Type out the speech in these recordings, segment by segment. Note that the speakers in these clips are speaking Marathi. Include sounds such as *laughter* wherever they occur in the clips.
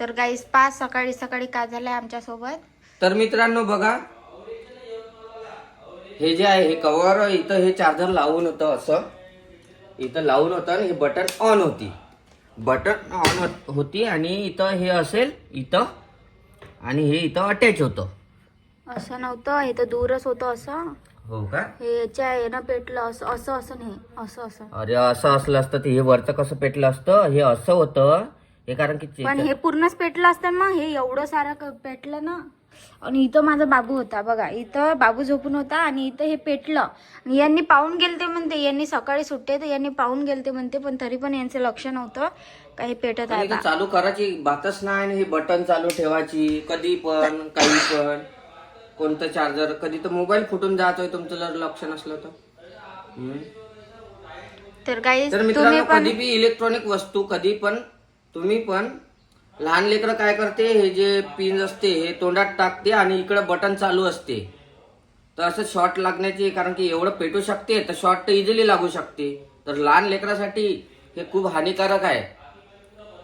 तर गाईस पाच सकाळी सकाळी काय झालंय आमच्यासोबत तर मित्रांनो बघा हे जे आहे हे कव्हर इथं हे चार्जर लावून होतं असं. इथं लावून होतं आणि हे बटन ऑन होती. बटन ऑन होती आणि इथं हे असेल इथं. आणि हे इथं अटॅच होतं. असं नव्हतं हे तर दूरच होतं असं. हो का? हे याच्या आहे ना पेटलं असं असं असं नाही असं असं. अरे असं असलं असतं ते हे वरचं कसं पेटलं असतं? हे असं होतं. हे कारण की चे- पण हे पूर्णच पेटलं असतं मग हे एवढं सारं क- पेटलं ना. आणि इथं माझा बाबू होता बघा. इथं बाबू झोपून होता आणि इथं हे पेटलं. आणि यांनी पाहून गेलते म्हणते यांनी सकाळी सुट्टे तर यांनी पाहून गेलते म्हणते पण तरी पण यांचं लक्ष नव्हतं का हे पेटत आणि आहे. चालू करायची बातच नाही आणि हे बटन चालू ठेवायची कधी पण काही पण. कोणतं चार्जर कधी तर मोबाईल फुटून जातोय तुमचं जर लक्ष नसलं तर. हम्म. तर काही तर तुम्ही मित्रांनो पण कधी बी इलेक्ट्रॉनिक वस्तू कधी पण तुम्ही पण लहान लेकरं काय करते हे जे पिन असते हे तोंडात टाकते आणि इकडं बटन चालू असते. तर असं शॉर्ट लागण्याची कारण की एवढं पेटू शकते तर शॉर्ट तर इझिली लागू शकते. तर लहान लेकरासाठी हे खूप हानिकारक आहे.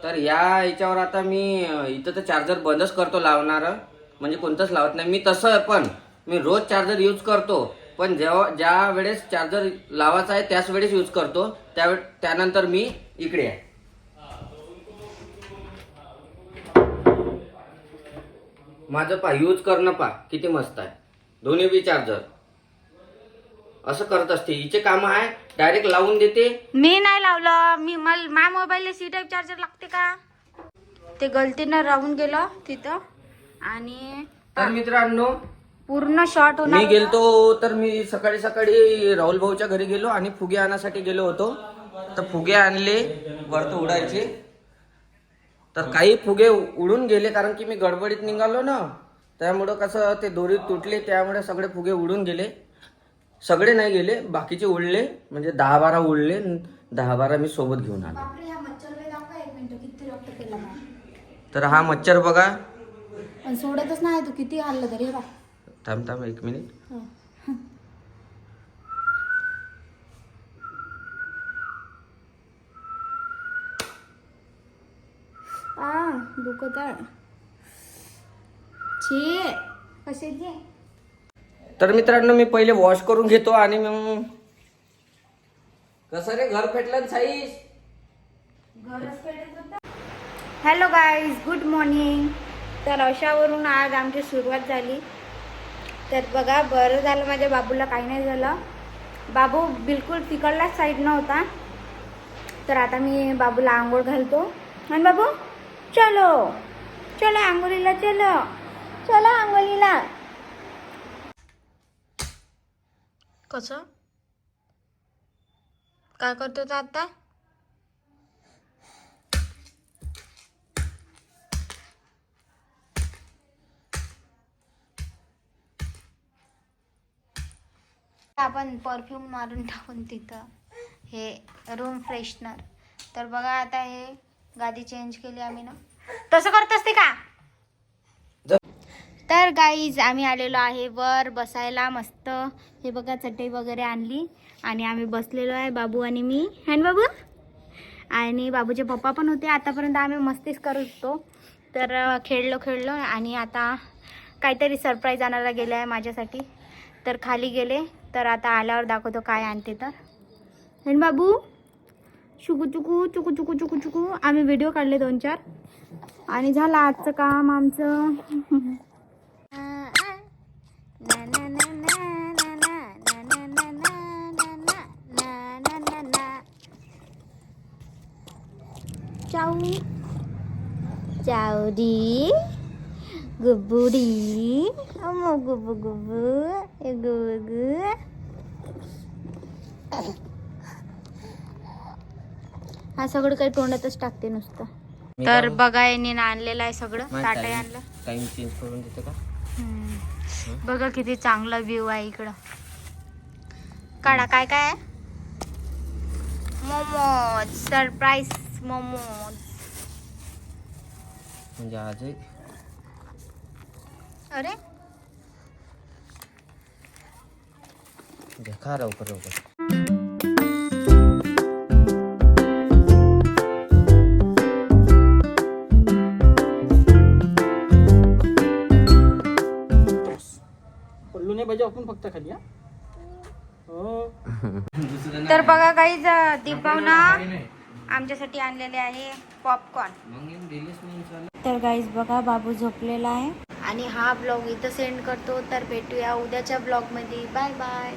तर या याच्यावर आता मी इथं तर चार्जर बंदच करतो लावणारं. म्हणजे कोणतंच लावत नाही. मी तसं पण मी रोज चार्जर यूज करतो. पण जेव्हा ज्या वेळेस चार्जर लावायचा आहे त्याच वेळेस यूज करतो. त्यावे त्यानंतर मी इकडे आहे. माझं पा यूज करणं पा किती मस्त आहे. दोन्ही बी चार्जर असं करत असते. हिचे काम आहे डायरेक्ट लावून देते. मी नाही लावलं. मी मला माझ्या मोबाईलला सी टाईप चार्जर लागते का? ते गलतीनं राहून गेलं तिथं. आणि तर मित्रांनो पूर्ण शॉर्ट होणार मी. गेलतो तर मी सकाळी सकाळी राहुल भाऊच्या घरी गेलो आणि फुगे आणण्यासाठी गेलो होतो. तर फुगे आणले वरत उडायचे. तर काही फुगे उडून गेले कारण की मी गडबडीत निघालो ना. त्यामुळं कसं ते दोरी तुटले त्यामुळे सगळे फुगे उडून गेले. सगळे नाही गेले बाकीचे उडले म्हणजे दहा बारा उडले दहा बारा मी सोबत घेऊन आलो. हा. तर हा मच्छर बघा. पण सोडतच नाही तू किती हल्लं तरी हे बघ. थांब थांब एक मिनिट हं. आ दुखत आहे छे कशाची तर मित्रांनो मी पहिले वॉश करून घेतो आणि मग कसं रे घर फेटलं ना Saish hello guys good morning तर अशावरून आज आमची सुरुवात झाली. तर बघा बरं झालं माझ्या बाबूला काही नाही झालं. बाबू बिलकुल तिकडलाच साईड नव्हता. तर आता मी बाबूला आंघोळ घालतो. आणि बाबू चलो. चलो आंघोळीला चलो. चलो आंघोळीला. कसं? काय करतो आता? आपण परफ्यूम मारून टाकून तिथं हे रूम फ्रेशनर तर बघा आता हे गादी चेंज केली आम्ही ना. तसं करत असते का? तर गाईज आम्ही आलेलो आहे वर बसायला मस्त. हे बघा चटई वगैरे आणली. आणि आम्ही बसलेलो आहे बाबू आणि मी. हॅन बाबू? आणि बाबूचे पप्पा पण होते. आतापर्यंत आम्ही मस्तीच करत होतो तर खेळलो खेळलो. आणि आता काहीतरी सरप्राईज आणायला गेले आहे माझ्यासाठी. तर खाली गेले. तर आता आल्यावर दाखवतो काय आणते तर. हॅन बाबू? चुकू चुकू चुकू चुकू चुकू चुकू. आम्ही व्हिडिओ काढले दोन चार आणि झालं आजचं काम आमचं. *laughs* Cháu Cháu đi Gubu đi Omo gubu gubu Gubu gubu हा सगळं काही तोंडातच टाकते नुसतं मी तर बघा यांनी आणलेलं आहे सगळं. time- आणलं. time change करून देते का. बघा किती चांगला व्ह्यू आहे इकडं. काढा काय काय? आहे मोमोज. सरप्राईज मोमोज. म्हणजे आज अरे? घे, खा लवकर लवकर. नाही पाहिजे आपण फक्त खाली हा? हो. तर बघा काही दीपावना आमच्यासाठी आणलेले आहे पॉपकॉर्न तर गाईज बघा बाबू झोपलेला आहे. आणि हा ब्लॉग इथं सेंड करतो. तर भेटूया उद्याच्या ब्लॉगमध्ये. Bye bye